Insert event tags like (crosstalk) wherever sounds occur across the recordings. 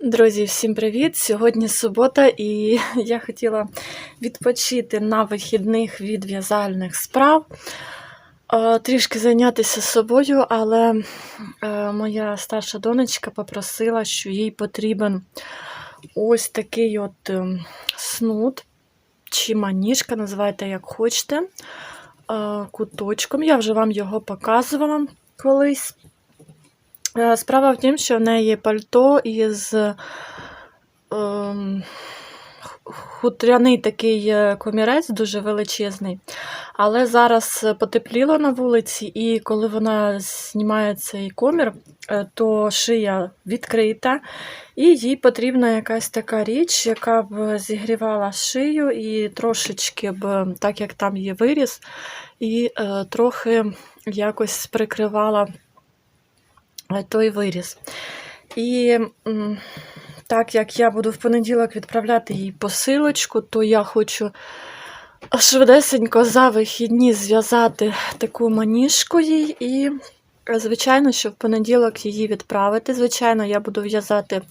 Друзі, всім привіт! Сьогодні субота, і (laughs) я хотіла відпочити на вихідних від в'язальних справ, е, трішки зайнятися собою, але е, моя старша донечка попросила, що їй потрібен ось такий от е, снуд, чи маніжка, називайте як хочете, куточком. Я вже вам його показувала колись. Е, Справа в тім, що в неї пальто із ем, хутряний такий е, комірець, дуже величезний. Але зараз потепліло на вулиці, і коли вона знімає цей комір, е, то шия відкрита, і їй потрібна якась така річ, яка б зігрівала шию і трошечки б, так як там є виріз, і е, трохи якось прикривала той виріз. І так як я буду в понеділок відправляти їй посилочку, то я хочу швидесенько за вихідні зв'язати таку маніжку їй і, е, звичайно, що в понеділок її відправити. Звичайно, я буду в'язати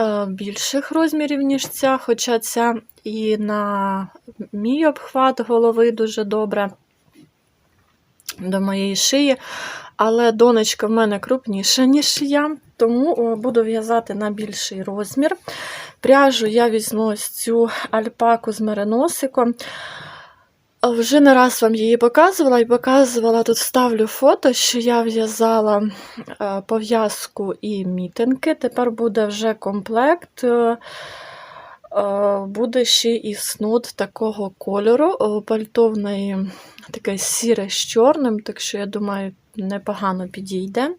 е, більших розмірів, ніж ця, хоча ця і на мій обхват голови дуже добре до моєї шиї. Але донечка в мене крупніша, ніж я, тому буду в'язати на більший розмір. Пряжу я візьму цю альпаку з мериносиком. Вже не раз вам її показувала і показувала, тут ставлю фото, що я в'язала е, пов'язку і мітинки. Тепер буде вже комплект. е, е, Буде ще і снуд такого кольору. О, Пальто в неї таке сіре з чорним, так що я думаю, непогано підійде.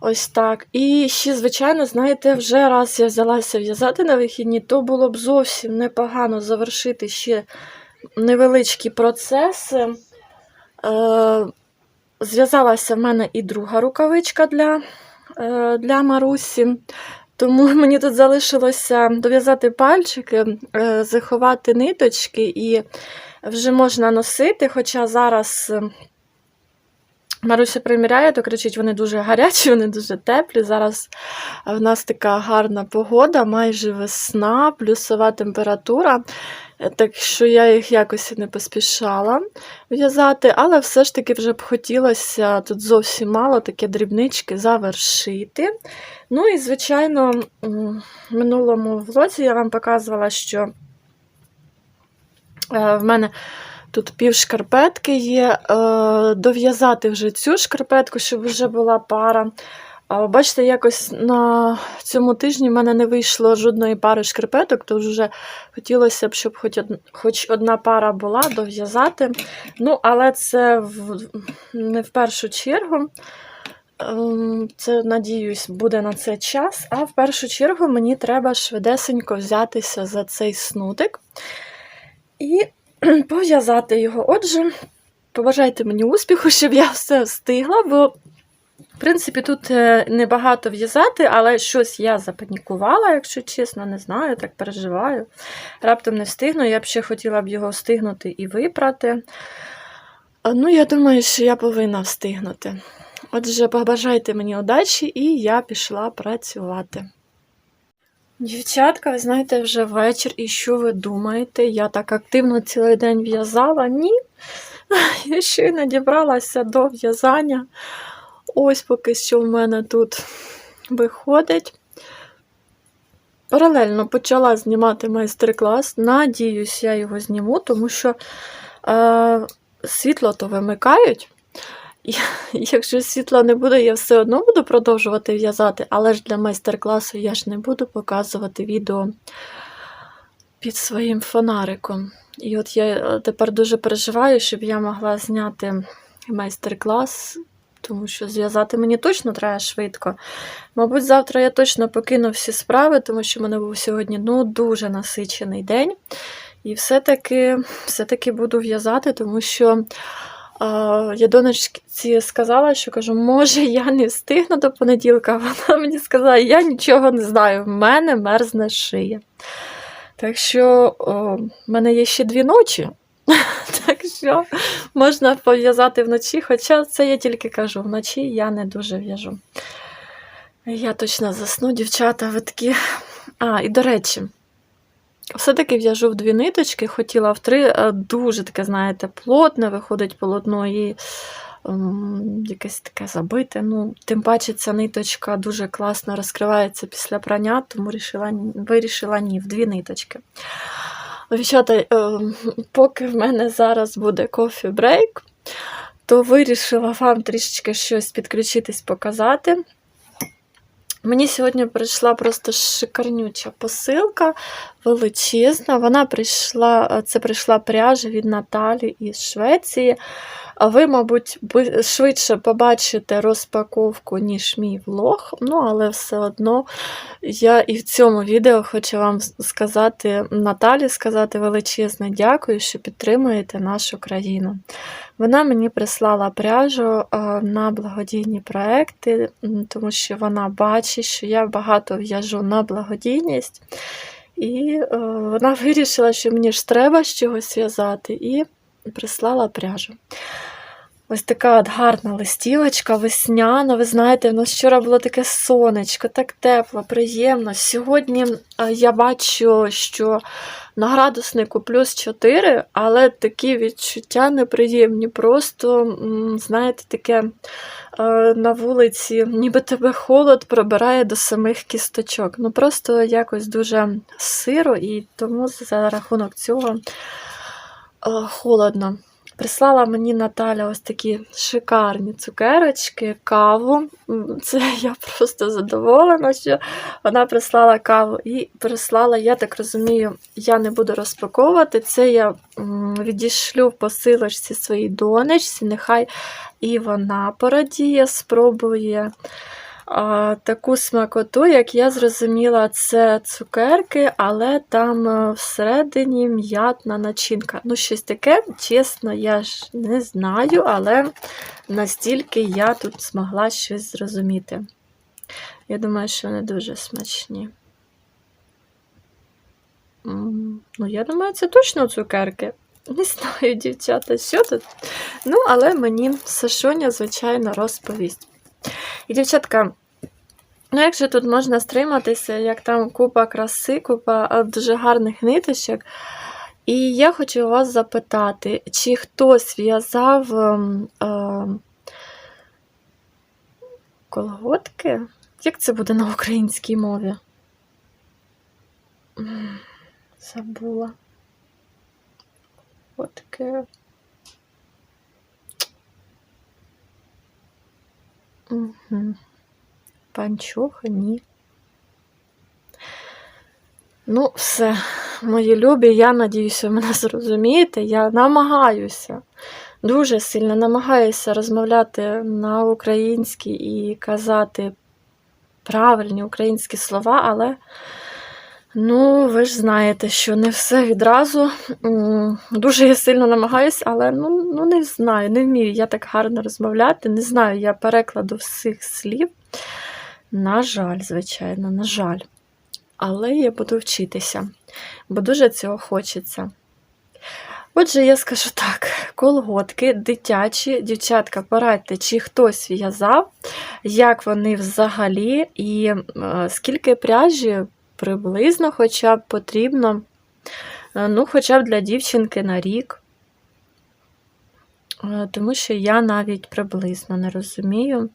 Ось так. І ще, звичайно, знаєте, вже раз я взялася в'язати на вихідні, то було б зовсім непогано завершити ще невеличкі процеси. Е, зв'язалася в мене і друга рукавичка для, е, для Марусі. Тому (laughs) мені тут залишилося дов'язати пальчики, е, заховати ниточки, і вже можна носити. Хоча зараз Маруся приміряє, то кричить, вони дуже гарячі, (laughs) вони дуже теплі. Зараз в нас така гарна погода, майже весна, плюсова температура. Так що я їх якось не поспішала в'язати, але все ж таки вже б хотілося тут зовсім мало такі дрібнички завершити. Ну і, звичайно, в минулому влозі я вам показувала, що е, в мене тут пів шкарпетки є. е, Дов'язати вже цю шкарпетку, щоб вже була пара. Бачите, якось на цьому тижні в мене не вийшло жодної пари шкарпеток, тож вже хотілося б, щоб хоч, од... хоч одна пара була, дов'язати. Ну, але це в... не в першу чергу. Ем, Це, надіюсь, буде на це час. А в першу чергу мені треба швидесенько взятися за цей снутик і (clears throat) пов'язати його. Отже, побажайте мені успіху, щоб я все встигла, бо, в принципі, тут е, небагато в'язати, але щось я запанікувала, якщо чесно, не знаю, так переживаю. Раптом не встигну. Я б ще хотіла б його встигнути і випрати. Ну, я думаю, що я повинна встигнути. Отже, побажайте мені удачі, і я пішла працювати. Дівчатка, ви знаєте, вже вечір, і що ви думаєте? Я так активно цілий день в'язала? Ні. (laughs) Я щойно дібралася до в'язання. Ось поки що в мене тут виходить. Паралельно почала знімати майстер-клас. Надіюсь, я його зніму, тому що е, світло то вимикають. (laughs) Якщо світла не буде, я все одно буду продовжувати в'язати, але ж для майстер-класу я ж не буду показувати відео під своїм фонариком. І от я е, тепер дуже переживаю, щоб я могла зняти майстер-клас, тому що зв'язати мені точно треба швидко. Мабуть, завтра я точно покину всі справи, тому що в мене був сьогодні ну, дуже насичений день. І все-таки все-таки буду в'язати, тому що. Я донечці сказала, що кажу, може, я не встигну до понеділка. Вона мені сказала, я нічого не знаю, в мене мерзне шия. Так що о, в мене є ще дві ночі. (laughs) Так що можна пов'язати вночі, хоча це я тільки кажу, вночі я не дуже в'яжу. Я точно засну, дівчата, ви такі А, і до речі, все-таки в'яжу в дві ниточки, хотіла в три, е, дуже таке, знаєте, плотне виходить полотно і ем, якесь таке забите. Ну, тим паче ця ниточка дуже класно розкривається після прання, тому вирішила, вирішила ні, в дві ниточки. Дівчата, е, поки в мене зараз буде кофі-брейк, то вирішила вам трішечки щось підключитись, показати. Мені сьогодні прийшла просто шикарнюча посилка, величезна. Вона прийшла, це прийшла пряжа від Наталі із Швеції. А ви, мабуть, швидше побачите розпаковку, ніж мій влог. Ну, але все одно я і в цьому відео хочу вам сказати, Наталі сказати величезне дякую, що підтримуєте нашу країну. Вона мені прислала пряжу е, на благодійні проекти, тому що вона бачить, що я багато в'яжу на благодійність. І е, вона вирішила, що мені ж треба з чогось в'язати, і прислала пряжу. Ось така от гарна листівочка, весняна. Ви знаєте, у нас вчора було таке сонечко, так тепло, приємно. Сьогодні е, я бачу, що на градуснику плюс 4, але такі відчуття неприємні. Просто, знаєте, таке е, на вулиці, ніби тебе холод пробирає до самих кісточок. Ну просто якось дуже сиро, і тому за рахунок цього е, холодно. Прислала мені Наталя ось такі шикарні цукерочки, каву. Це (laughs) я просто задоволена, що вона прислала каву. І прислала, я так розумію, я не буду розпаковувати. Це я м, відішлю в посилочці своїй донечці. Нехай і вона порадіє, спробує а, таку смакоту, як я зрозуміла, це цукерки, але там е, всередині м'ятна начинка. Ну, щось таке, чесно, я ж не знаю, але настільки я тут змогла щось зрозуміти. Я думаю, що вони дуже смачні. Ну, я думаю, це точно цукерки. Не знаю, дівчата, що тут. Ну, але мені Сашоня, звичайно, розповість. І, дівчатка, ну як же тут можна стриматися, як там купа краси, купа дуже гарних ниточок. І я хочу вас запитати, чи хтось в'язав ем, ем, колготки? Як це буде на українській мові? Забула. Колготки. Угу. Панчоха, ні. Ну, все, мої любі, я надіюся, ви мене зрозумієте. Я намагаюся, дуже сильно намагаюся розмовляти на українській і казати правильні українські слова, але, ну, ви ж знаєте, що не все відразу. Дуже я сильно намагаюся, але ну, ну не знаю, не вмію я так гарно розмовляти. Не знаю я перекладу всіх слів. На жаль, звичайно, на жаль. Але я буду вчитися, бо дуже цього хочеться. Отже, я скажу так: колготки дитячі, дівчатка, порадьте, чи хтось в'язав, як вони взагалі, і е, скільки пряжі приблизно хоча б потрібно, е, ну, хоча б для дівчинки на рік. Е, Тому що я навіть приблизно не розумію.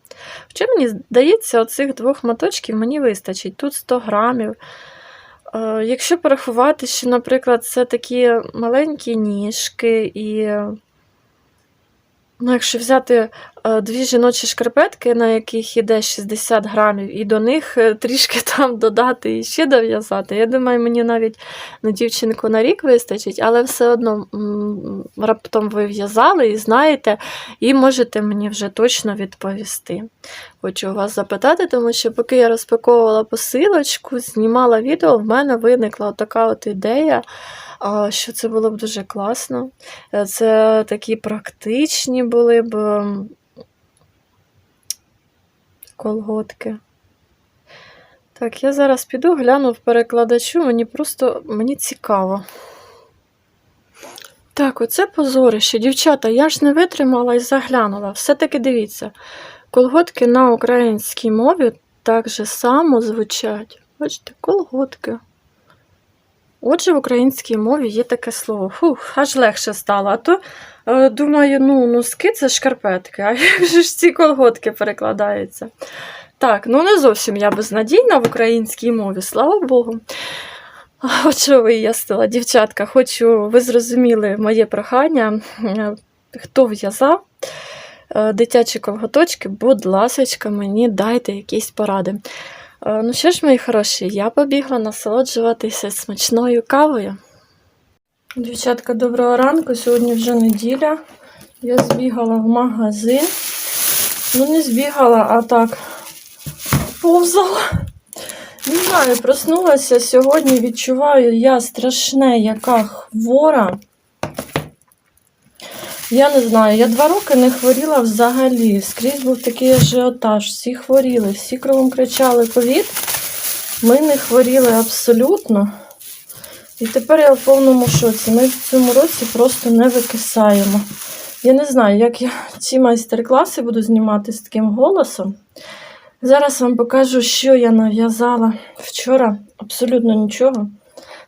Хоча мені здається, оцих двох моточків мені вистачить. Тут 100 грамів. Е, Якщо порахувати, що, наприклад, це такі маленькі ніжки, і ну, якщо взяти е, дві жіночі шкарпетки, на яких іде 60 грамів, і до них е, трішки (laughs) там додати і ще дов'язати, я думаю, мені навіть на дівчинку на рік вистачить, але все одно раптом ви в'язали і знаєте, і можете мені вже точно відповісти. Хочу вас запитати, тому що поки я розпаковувала посилочку, знімала відео, в мене виникла така от ідея, що це було б дуже класно. Е, Це такі практичні були б колготки. Так, я зараз піду, гляну в перекладачу, мені просто мені цікаво. Так, оце позорище. Дівчата, я ж не витримала і заглянула. Все-таки дивіться, колготки на українській мові так же само звучать. Бачите, колготки. Отже, в українській мові є таке слово. Фух, аж легше стало. А то е, думаю, ну, носки це шкарпетки, а (laughs) як же ж ці колготки перекладаються? Так, ну не зовсім я безнадійна в українській мові, слава Богу. От що вияснила, дівчатка, хочу, ви зрозуміли моє прохання. Е, Хто в'язав е, дитячі колготочки, будь ласочка, мені дайте якісь поради. Е, Ну що ж, мої хороші, я побігла насолоджуватися смачною кавою. Дівчатка, доброго ранку. Сьогодні вже неділя. Я збігала в магазин. Ну, не збігала, а так повзала. Не знаю, проснулася сьогодні, відчуваю я страшне, яка хвора. Я не знаю, я два роки не хворіла взагалі. Скрізь був такий ажіотаж, всі хворіли, всі кругом кричали ковід. Ми не хворіли абсолютно. І тепер я в повному шоці. Ми в цьому році просто не викисаємо. Я не знаю, як я ці майстер-класи буду знімати з таким голосом. Зараз вам покажу, що я нав'язала вчора. Абсолютно нічого.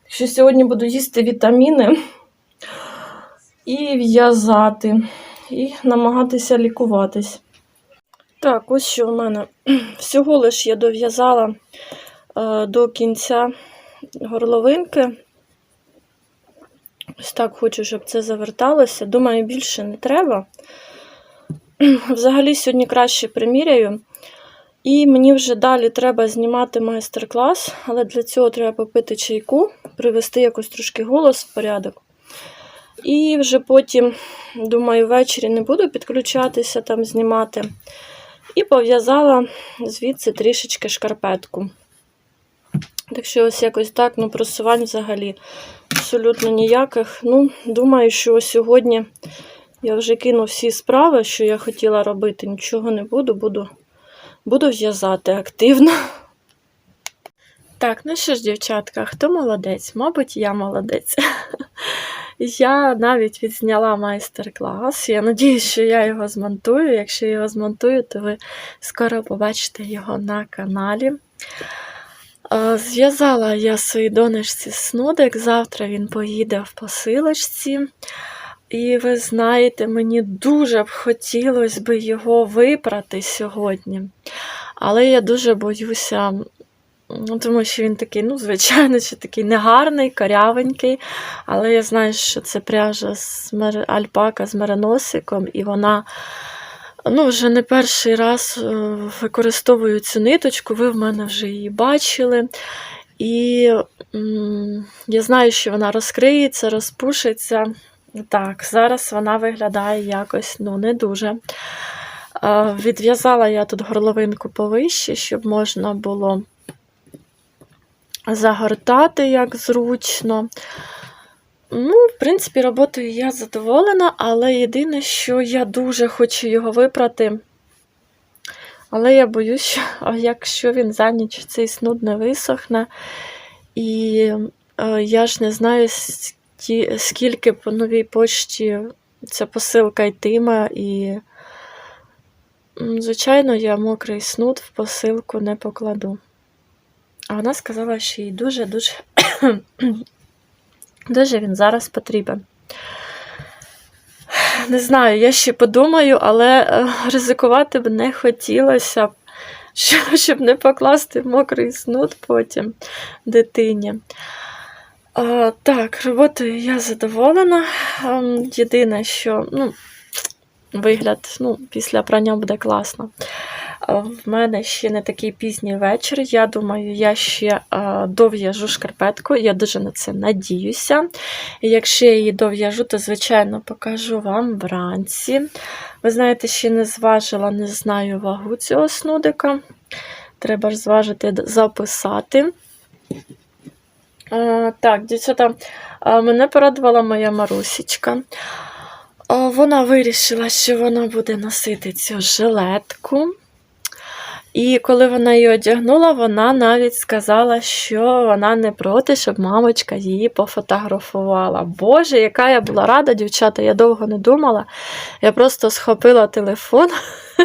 Так що сьогодні буду їсти вітаміни і в'язати, і намагатися лікуватись. Так, ось що в мене. (clears throat) Всього лиш я дов'язала е, до кінця горловинки. Ось так хочу, щоб це заверталося. Думаю, більше не треба. (clears throat) Взагалі, сьогодні краще приміряю. І мені вже далі треба знімати майстер-клас, але для цього треба попити чайку, привести якось трошки голос в порядок. І вже потім, думаю, ввечері не буду підключатися там знімати. І пов'язала звідси трішечки шкарпетку. Так що ось якось так, ну, просувань взагалі абсолютно ніяких. Ну, думаю, що сьогодні я вже кину всі справи, що я хотіла робити. Нічого не буду, буду, буду в'язати активно. Так, ну що ж, дівчатка, хто молодець? Мабуть, я молодець. (laughs) Я навіть відзняла майстер-клас. Я надіюсь, що я його змонтую. Якщо його змонтую, то ви скоро побачите його на каналі. Зв'язала я своїй донечці снудик. Завтра він поїде в посилочці. І ви знаєте, мені дуже б хотілося б його випрати сьогодні. Але я дуже боюся, тому що він такий, ну, звичайно, що такий негарний, корявенький. Але я знаю, що це пряжа з мер... альпака з мереносиком, і вона ну, вже не перший раз е, використовую цю ниточку, ви в мене вже її бачили. І м, я знаю, що вона розкриється, розпушиться. Так, зараз вона виглядає якось ну, не дуже. Е, Відв'язала я тут горловинку повище, щоб можна було загортати як зручно. Ну, в принципі, роботою я задоволена, але єдине, що я дуже хочу його випрати. Але я боюсь, що (laughs) якщо він за ніч цей снуд не висохне, і е, я ж не знаю, скі- скільки по новій почті ця посилка йтиме, і, звичайно, я мокрий снуд в посилку не покладу. А вона сказала, що їй дуже-дуже (coughs) дуже він зараз потрібен. Не знаю, я ще подумаю, але е, ризикувати б не хотілося (laughs) щоб не покласти мокрий снуд потім дитині. А, так, роботою я задоволена. Ем, Єдине, що ну, вигляд ну, після прання буде класно. В мене ще не такий пізній вечір. Я думаю, я ще дов'яжу шкарпетку. Я дуже на це надіюся. І якщо я її дов'яжу, то, звичайно, покажу вам вранці. Ви знаєте, ще не зважила, не знаю вагу цього снудика. Треба ж зважити, записати. Так, дівчата, мене порадувала моя Марусічка. Вона вирішила, що вона буде носити цю жилетку. І коли вона її одягнула, вона навіть сказала, що вона не проти, щоб мамочка її пофотографувала. Боже, яка я була рада, дівчата, я довго не думала. Я просто схопила телефон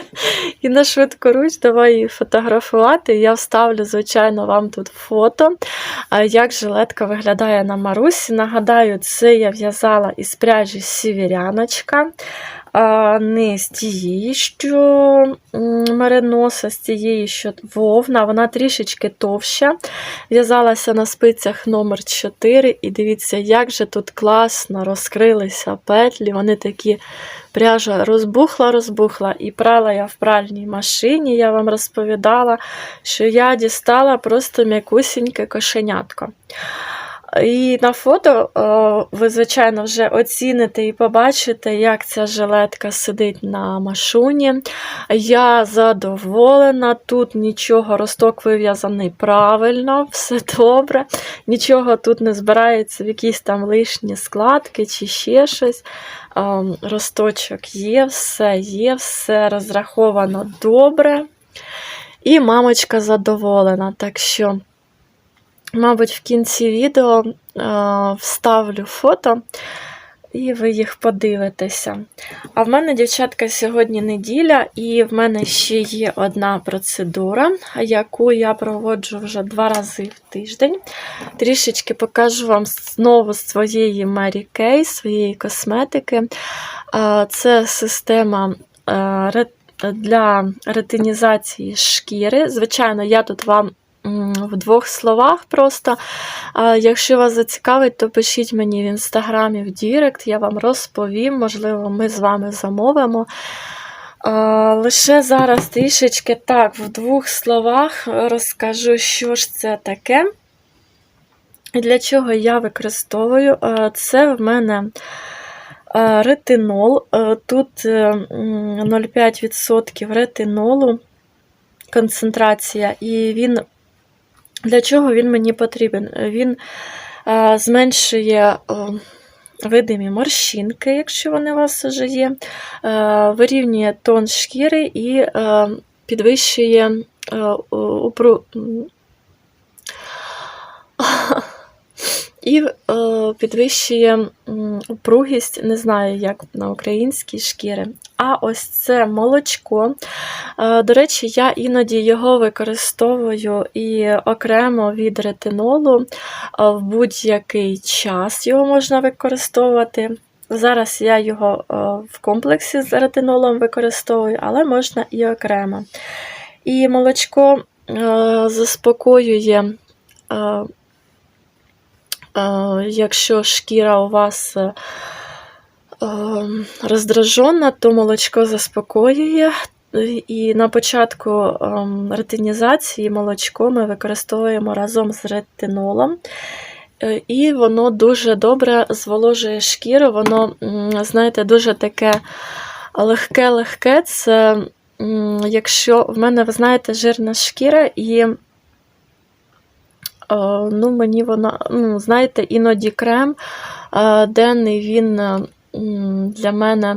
(laughs) і на швидкоруч давай її фотографувати. Я вставлю, звичайно, вам тут фото, як жилетка виглядає на Марусі. Нагадаю, це я в'язала із пряжі сівіряночка. Не з тієї, що мериноса, з тієї, що вовна, вона трішечки товща. В'язалася на спицях номер 4 і дивіться, як же тут класно розкрилися петлі. Вони такі пряжа розбухла, розбухла, і прала я в пральній машині. Я вам розповідала, що я дістала просто м'якусіньке кошенятко. І на фото е, ви, звичайно, вже оціните і побачите, як ця жилетка сидить на машуні. Я задоволена, тут нічого, росток вив'язаний правильно, (laughs) все добре. Нічого тут не збирається в якісь там лишні складки чи ще щось. Е, Росточок є, все є, все розраховано добре. І мамочка задоволена. Так що. Мабуть, в кінці відео е, вставлю фото, і ви їх подивитеся. А в мене, дівчатка, сьогодні неділя, і в мене ще є одна процедура, яку я проводжу вже два рази в тиждень. Трішечки покажу вам знову своєї Mary Kay, своєї косметики. Е, Це система е, для ретинізації шкіри. Звичайно, я тут вам в двох словах просто. Якщо вас зацікавить, то пишіть мені в інстаграмі в Дірект, я вам розповім, можливо, ми з вами замовимо. Лише зараз трішечки так, в двох словах розкажу, що ж це таке. І для чого я використовую. Е, Це в мене е, ретинол. Е, Тут е, 0,5% ретинолу концентрація, і він для чого він мені потрібен? Він е, зменшує е, видимі морщинки, якщо вони у вас вже є, е, вирівнює тон шкіри і е, підвищує е, упру... І е, підвищує упругість, не знаю, як на українській шкіри. А ось це молочко. Е, До речі, я іноді його використовую і окремо від ретинолу е, в будь-який час його можна використовувати. Зараз я його е, в комплексі з ретинолом використовую, але можна і окремо. І молочко заспокоює. Якщо шкіра у вас роздражена, то молочко заспокоює. І на початку ем, ретинізації молочко ми використовуємо разом з ретинолом. Е, І воно дуже добре зволожує шкіру, воно, знаєте, дуже таке легке-легке. Це якщо в мене, ви знаєте, жирна шкіра, і Е, Ну, мені вона, ну, знаєте, іноді крем е, денний він для мене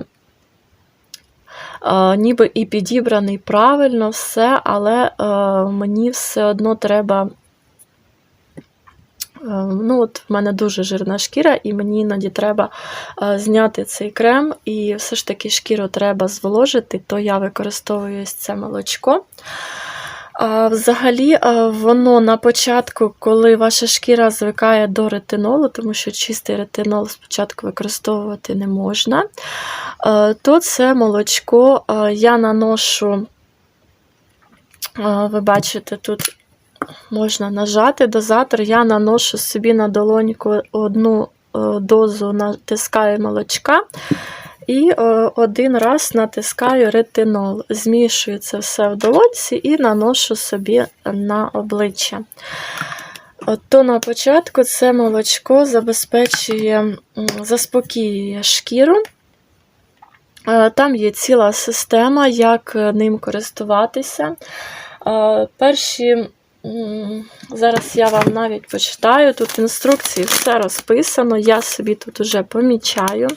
е, ніби і підібраний правильно все, але е, мені все одно треба. е, Ну, от в мене дуже жирна шкіра, і мені іноді треба зняти цей крем, і все ж таки шкіру треба зволожити, то я використовую ось це молочко. Взагалі, воно на початку, коли ваша шкіра звикає до ретинолу, тому що чистий ретинол спочатку використовувати не можна, то це молочко я наношу, ви бачите, тут можна нажати дозатор, я наношу собі на долоньку одну е, дозу натискаю молочка. І е, один раз натискаю ретинол, змішую це все в долонці і наношу собі на обличчя. От То на початку це молочко забезпечує, м, заспокоює шкіру. Е, Там є ціла система, як е, ним користуватися. Перші, зараз я вам навіть почитаю, тут інструкції все розписано, я собі тут уже помічаю.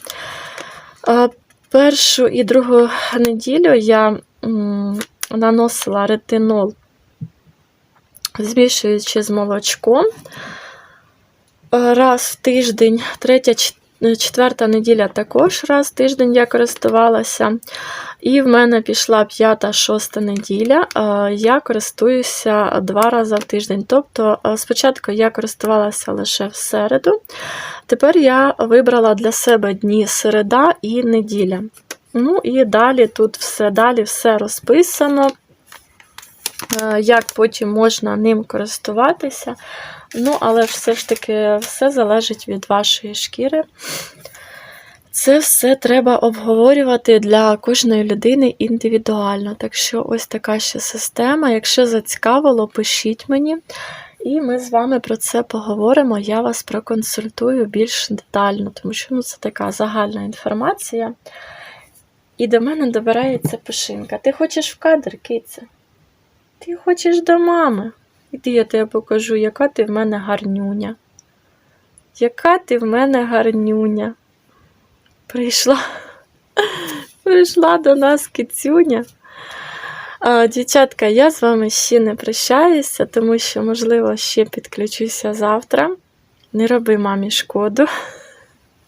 Е, Першу і другу неділю я наносила ретинол, змішуючи з молочком. Е, Раз в тиждень, третя, четверта неділя також раз в тиждень я користувалася. І в мене пішла п'ята, шоста неділя. Е, Я користуюся два рази в тиждень. Тобто, е, спочатку я користувалася лише в середу. Тепер я вибрала для себе дні середа і неділя. Ну і далі тут все далі все розписано, е, як потім можна ним користуватися. Ну, але все ж таки все залежить від вашої шкіри. Це все треба обговорювати для кожної людини індивідуально. Так що ось така ще система. Якщо зацікавило, пишіть мені. І ми з вами про це поговоримо. Я вас проконсультую більш детально, тому що ну, це така загальна інформація. І до мене добирається пишинка. Ти хочеш в кадр, киця? Ти хочеш до мами? Іди я тебе покажу, яка ти в мене гарнюня. Яка ти в мене гарнюня. Прийшла. (laughs) Прийшла до нас кицюня. Дівчатка, я з вами ще не прощаюся, тому що, можливо, ще підключуся завтра. Не роби мамі шкоду.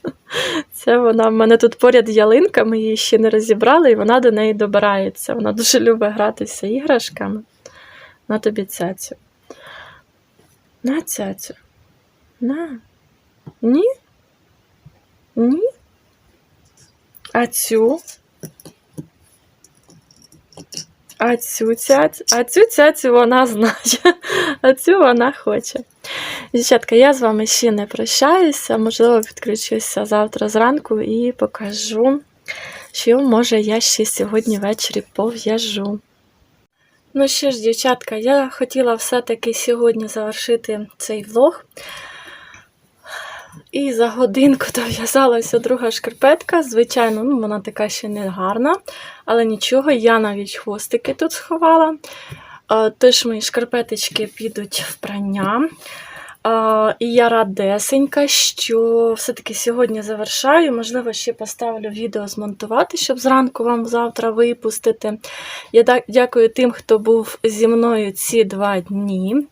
(laughs) Це вона в мене тут поряд ялинка, ми її ще не розібрали, і вона до неї добирається. Вона дуже любить гратися іграшками. На тобі цяцю. На цяцю. На. Ні? Ні? А цю? А цю цяцю, а цю цяцю вона знає, а цю вона хоче. Дівчатка, я з вами ще не прощаюся. Можливо, підключуся завтра зранку і покажу, що може я ще сьогодні ввечері пов'яжу. Ну що ж, дівчатка, я хотіла все-таки сьогодні завершити цей влог. І за годинку (laughs) дов'язалася друга шкарпетка. Звичайно, ну, вона така ще не гарна, але нічого, я навіть хвостики тут сховала. Тож мої шкарпеточки підуть в прання. І я радесенька, що все-таки сьогодні завершаю. Можливо, ще поставлю відео змонтувати, щоб зранку вам завтра випустити. Я дякую тим, хто був зі мною ці два дні. (laughs)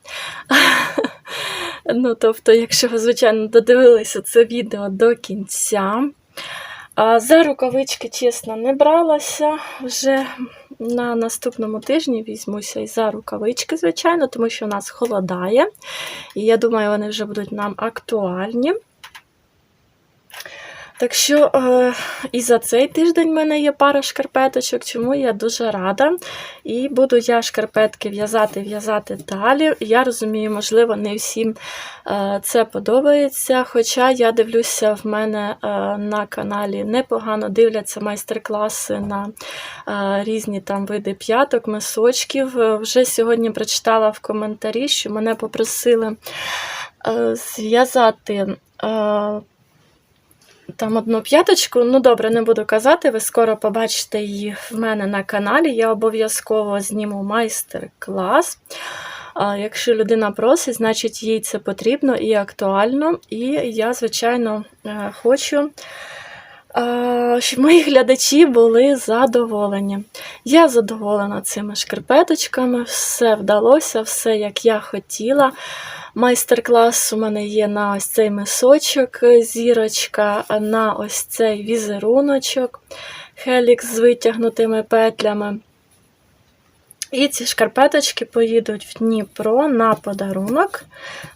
Ну, тобто, якщо ви, звичайно, додивилися це відео до кінця. За рукавички, чесно, не бралася. Вже на наступному тижні візьмуся і за рукавички, звичайно, тому що у нас холодає. І я думаю, вони вже будуть нам актуальні. Так що е, і за цей тиждень в мене є пара шкарпеточок, чому я дуже рада. І буду я шкарпетки в'язати, в'язати далі. Я розумію, можливо, не всім е, це подобається. Хоча я дивлюся, в мене е, на каналі непогано дивляться майстер-класи на е, різні там види п'яток, мисочків. Е, Вже сьогодні прочитала в коментарі, що мене попросили е, зв'язати. е, там одну п'яточку, ну добре, не буду казати, ви скоро побачите її в мене на каналі. Я обов'язково зніму майстер-клас. Якщо людина просить, значить їй це потрібно і актуально. І я, звичайно, е, хочу, щоб мої глядачі були задоволені. Я задоволена цими шкарпеточками, все вдалося, все як я хотіла. Майстер-клас у мене є на ось цей мисочок, зірочка, на ось цей візеруночок, хелікс з витягнутими петлями. І ці шкарпеточки поїдуть в Дніпро на подарунок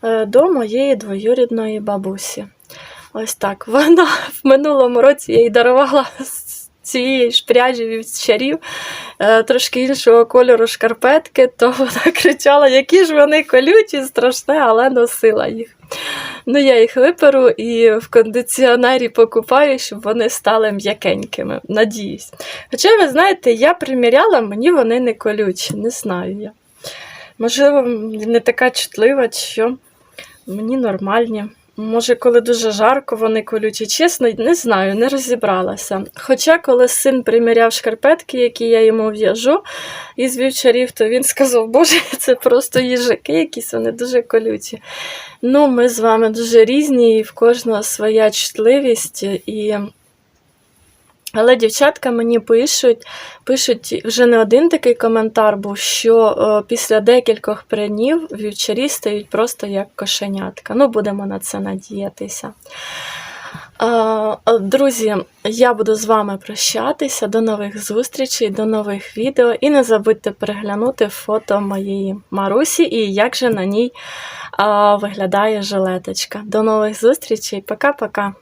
е, до моєї двоюрідної бабусі. Ось так. Вона в минулому році я їй дарувала з цієї ж пряжі від чарів е, трошки іншого кольору шкарпетки, то вона (laughs) кричала, які ж вони колючі, страшне, але носила їх. Ну, я їх виперу і в кондиціонері покупаю, щоб вони стали м'якенькими. Надіюсь. Хоча, ви знаєте, я приміряла, мені вони не колючі, не знаю я. Можливо, не така чутлива, що мені нормальні. Може, коли дуже жарко, вони колючі. Чесно, не знаю, не розібралася. Хоча, коли син приміряв шкарпетки, які я йому в'яжу із вівчарів, то він сказав, Боже, (laughs) це просто їжаки якісь, вони дуже колючі. Ну, ми з вами дуже різні, і в кожного своя чутливість. І Але дівчатка мені пишуть, пишуть вже не один такий коментар був, що е, після декількох прянів вівчарі стають просто як кошенятка. Ну, будемо на це надіятися. Е, е, Друзі, я буду з вами прощатися. До нових зустрічей, до нових відео. І не забудьте переглянути фото моєї Марусі і як же на ній виглядає жилеточка. До нових зустрічей. Пока-пока.